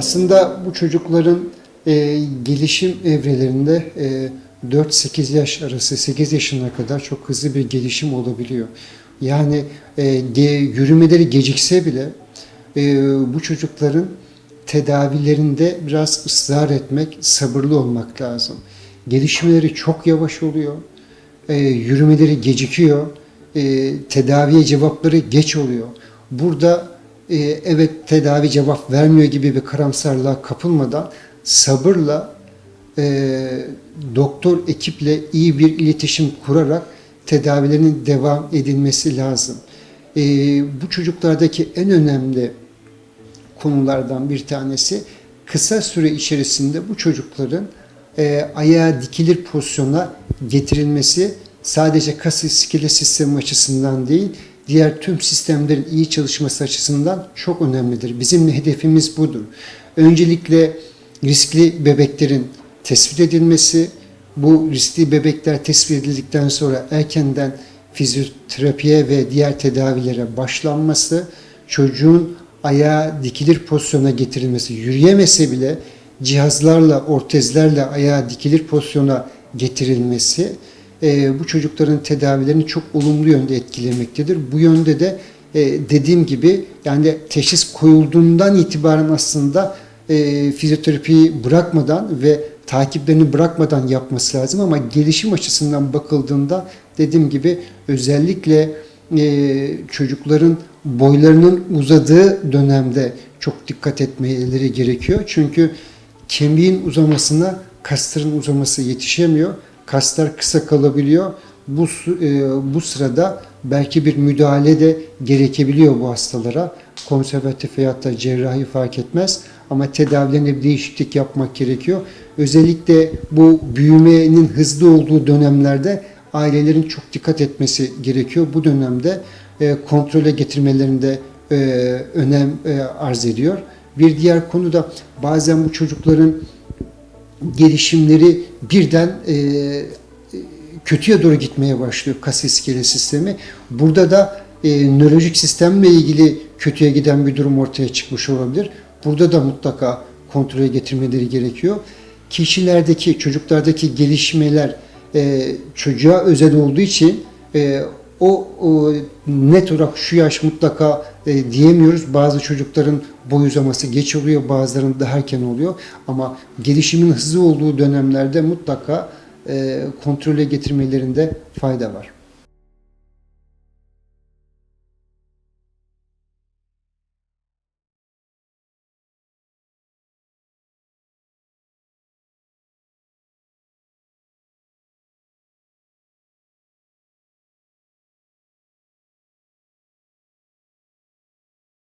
Aslında bu çocukların e, gelişim evrelerinde e, 4-8 yaş arası, 8 yaşına kadar çok hızlı bir gelişim olabiliyor. Yani e, ge- yürümeleri gecikse bile e, bu çocukların tedavilerinde biraz ısrar etmek, sabırlı olmak lazım. Gelişmeleri çok yavaş oluyor, e, yürümeleri gecikiyor, e, tedaviye cevapları geç oluyor. Burada e, evet tedavi cevap vermiyor gibi bir karamsarlığa kapılmadan sabırla e, doktor ekiple iyi bir iletişim kurarak tedavilerinin devam edilmesi lazım. E, bu çocuklardaki en önemli konulardan bir tanesi kısa süre içerisinde bu çocukların e, ayağa dikilir pozisyona getirilmesi sadece kas iskelet sistemi açısından değil diğer tüm sistemlerin iyi çalışması açısından çok önemlidir. Bizim hedefimiz budur. Öncelikle riskli bebeklerin tespit edilmesi, bu riskli bebekler tespit edildikten sonra erkenden fizyoterapiye ve diğer tedavilere başlanması, çocuğun ayağa dikilir pozisyona getirilmesi, yürüyemese bile cihazlarla, ortezlerle ayağa dikilir pozisyona getirilmesi e, bu çocukların tedavilerini çok olumlu yönde etkilemektedir. Bu yönde de e, dediğim gibi yani teşhis koyulduğundan itibaren aslında e, fizyoterapiyi bırakmadan ve takiplerini bırakmadan yapması lazım ama gelişim açısından bakıldığında dediğim gibi özellikle e, çocukların boylarının uzadığı dönemde çok dikkat etmeleri gerekiyor. Çünkü kemiğin uzamasına kasların uzaması yetişemiyor. Kaslar kısa kalabiliyor. Bu e, bu sırada belki bir müdahale de gerekebiliyor bu hastalara. Konservatif veyahut da cerrahi fark etmez ama tedavilerinde bir değişiklik yapmak gerekiyor. Özellikle bu büyümenin hızlı olduğu dönemlerde ailelerin çok dikkat etmesi gerekiyor. Bu dönemde e, kontrole getirmelerinde e, önem e, arz ediyor. Bir diğer konu da bazen bu çocukların gelişimleri birden e, kötüye doğru gitmeye başlıyor kas iskelet sistemi. Burada da e, nörolojik sistemle ilgili kötüye giden bir durum ortaya çıkmış olabilir. Burada da mutlaka kontrole getirmeleri gerekiyor. Kişilerdeki, çocuklardaki gelişmeler e, çocuğa özel olduğu için e, o, o net olarak şu yaş mutlaka e, diyemiyoruz. Bazı çocukların boy uzaması geç oluyor, bazılarının daha erken oluyor. Ama gelişimin hızlı olduğu dönemlerde mutlaka e, kontrole getirmelerinde fayda var.